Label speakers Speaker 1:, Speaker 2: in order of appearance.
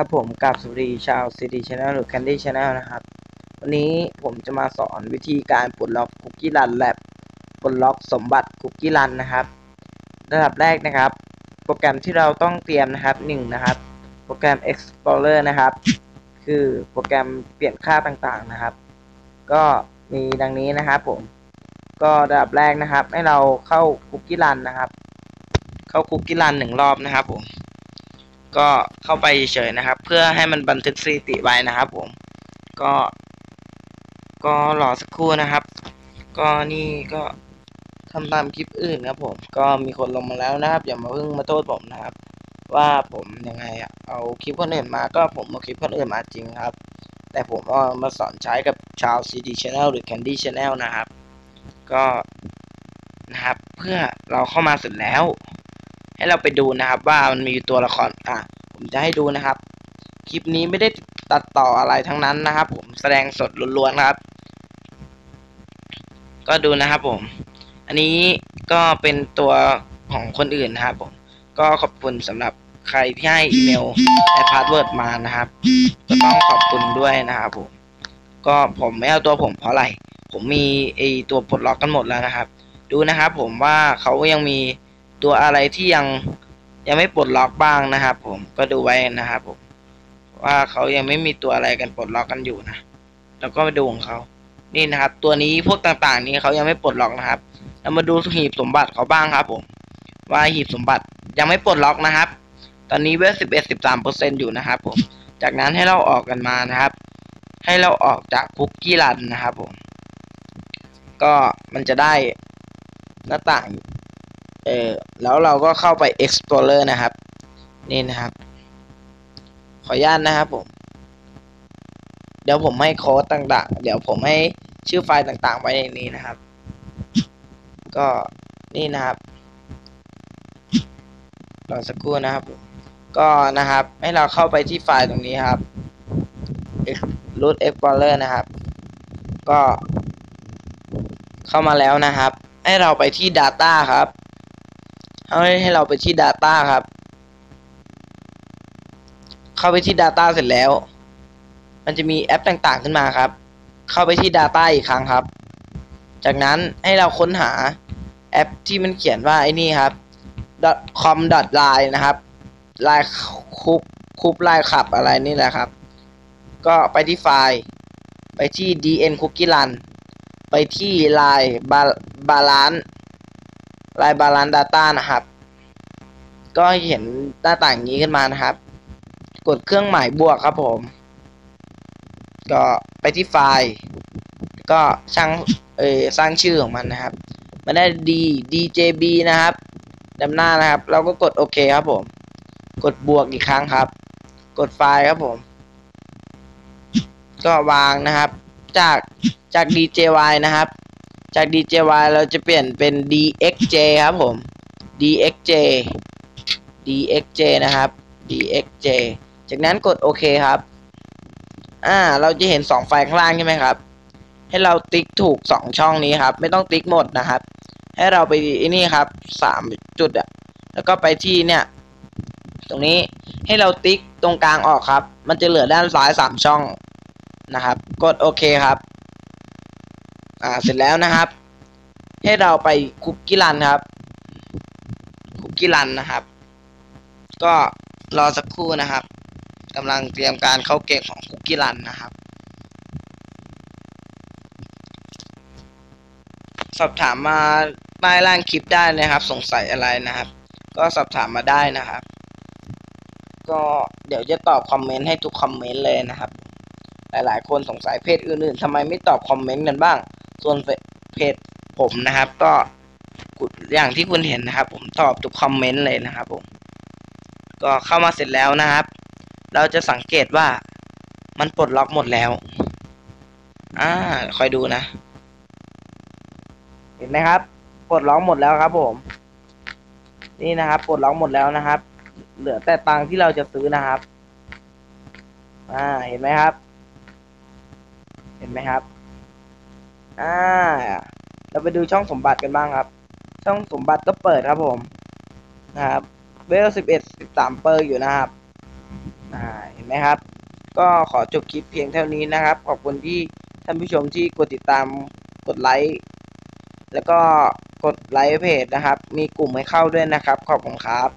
Speaker 1: ครับผมกับสวัสดีชาว CD Channel หรือ Candy Channel นะครับ วันนี้ผมจะมาสอนวิธีการปลดล็อกคุกกี้รันและปลดล็อกสมบัติคุกกี้รันนะครับ ระดับแรกนะครับ โปรแกรมที่เราต้องเตรียมนะครับหนึ่งนะครับ โปรแกรม Explorer นะครับ คือโปรแกรมเปลี่ยนค่าต่างๆนะครับ ก็มีดังนี้นะครับผม ก็ระดับแรกนะครับ ให้เราเข้าคุกกี้รันนะครับ เข้าคุกกี้รันหนึ่งรอบนะครับผม ก็เข้าไปเฉยๆนะครับ เพื่อให้มันบันทึกสถิติไว้นะครับผม ก็ ก็รอสักครู่นะครับ ก็นี่ก็ทำตามคลิปอื่นครับผม ก็มีคนลงมาแล้วนะครับ อย่ามาเพิ่งมาโทษผมนะครับ ว่าผมยังไงอะเอาคลิปคนอื่นมาก็ผมเอาคลิปคนอื่นมาจริงครับ แต่ผมเอามาสอนใช้กับชาว CD Channel หรือ Candy Channel นะครับ ก็นะครับ เพื่อเราเข้ามาเสร็จแล้ว ให้เราไปดูนะครับ ว่ามันมีตัวละครอะผมจะให้ดูนะครับ คลิปนี้ไม่ได้ตัดต่ออะไรทั้งนั้นนะครับ ผมแสดงสดล้วนๆครับ ก็ดูนะครับผม อันนี้ก็เป็นตัวของคนอื่นนะครับผม ก็ขอบคุณสำหรับใครที่ให้อีเมลและพาสเวิร์ดมานะครับ ก็ต้องขอบคุณด้วยนะครับผม ก็ผมไม่เอาตัวผมเพราะอะไร ผมมีไอตัวปลดล็อกกันหมดแล้วนะครับ ดูนะครับผมว่าเขายังมี ตัวอะไรที่ยังยังไม่ปลดล็อกบ้างนะครับผมก็ดูไว้นะครับผมว่าเขายังไม่มีตัวอะไรกันปลดล็อกกันอยู่นะแล้วก็ไปดูของเขานี่นะครับ ตัวนี้พวกต่างๆ นี้เขายังไม่ปลดล็อกนะครับเรามาดูหีบสมบัติเขาบ้างครับผมว่าหีบสมบัติยังไม่ปลดล็อกนะครับ ตอนนี้เวสิบเอ็ดสิบสามเปอร์เซ็นอยู่นะครับผมจากนั้นให้เราออกกันมานะครับ ให้เราออกจากคุกกี้รันนะครับผมก็มันจะได้หน้าต่าง เออแล้วเราก็เข้าไป Explorer นะครับ นี่นะครับ ขออนุญาตนะครับผม เดี๋ยวผมให้โค้ดต่างๆ เดี๋ยวผมให้ชื่อไฟล์ต่างๆ ไว้ในนี้นะครับ ก็นี่นะครับรอสักครู่นะครับ ก็นะครับ ให้เราเข้าไปที่ไฟล์ตรงนี้ครับ root explorer นะครับ ก็เข้ามาแล้วนะครับ ให้เราไปที่ data ครับ ให้ให้เราไปที่ data ครับ เข้าไปที่ data เสร็จแล้ว มันจะมีแอปต่างๆขึ้นมาครับ เข้าไปที่ data อีกครั้งครับ จากนั้นให้เราค้นหาแอปที่มันเขียนว่าไอ้นี่ครับ com line นะครับลายคุบคุบลายขับอะไรนี่แหละครับ ก็ไปที่ไฟล์ ไปที่ dn cookie run ไปที่ลายบาลาน ลายบาลานดาต้านะครับ ก็เห็นหน้าต่างนี้ขึ้นมานะครับ กดเครื่องหมายบวกครับผม ก็ไปที่ไฟล์ ก็สร้างเออสร้างชื่อของมันนะครับ มันได้ d djb นะครับดำหน้านะครับ เราก็กดโอเคครับผม กดบวกอีกครั้งครับ กดไฟล์ครับผม ก็วางนะครับ จากจาก djy นะครับ จาก djy เราจะเปลี่ยนเป็น dxj ครับผม dxj dxj นะครับ dxj จากนั้นกดโอเคครับ อ่า เราจะเห็นสองไฟล์ข้างล่างใช่ไหมครับ ให้เราติ๊กถูกสองช่องนี้ครับ ไม่ต้องติ๊กหมดนะครับ ให้เราไปนี่ครับสามจุดอะแล้วก็ไปที่เนี่ย ตรงนี้ให้เราติ๊กตรงกลางออกครับ มันจะเหลือด้านซ้ายสามช่องนะครับ กดโอเคครับ อ่าเสร็จแล้วนะครับ ให้เราไปคุกกี้รันครับ คุกกี้รันนะครับ ก็รอสักครู่นะครับกำลังเตรียมการเข้าเกมของคุกกี้รันนะครับ สอบถามมาใต้ล่างคลิปได้นะครับ สงสัยอะไรนะครับ ก็สอบถามมาได้นะครับ ก็เดี๋ยวจะตอบคอมเมนต์ให้ทุกคอมเมนต์เลยนะครับ หลายๆ คนสงสัยเพจอื่นๆทำไมไม่ตอบคอมเมนต์กันบ้าง ส่วนเพจผมนะครับ ก็อย่างที่คุณเห็นนะครับ ผมตอบทุกคอมเมนต์เลยนะครับผมก็เข้ามาเสร็จแล้วนะครับ เราจะสังเกตว่ามันปลดล็อกหมดแล้ว อ่า คอยดูนะ เห็นไหมครับ ปลดล็อกหมดแล้วครับผม นี่นะครับ ปลดล็อกหมดแล้วนะครับ เหลือแต่ตังค์ที่เราจะซื้อนะครับ อ่า เห็นไหมครับ เห็นไหมครับ อ่า เราไปดูช่องสมบัติกันบ้างครับ ช่องสมบัติก็เปิดครับผมนะครับเวลสิบเอ็ดสิบสามเปอร์อยู่นะครับ อ่า เห็นไหมครับ ก็ขอจบคลิปเพียงเท่านี้นะครับ ขอบคุณที่ท่านผู้ชมที่กดติดตาม กดไลค์ แล้วก็กดไลค์เพจนะครับ มีกลุ่มให้เข้าด้วยนะครับ ขอบคุณครับ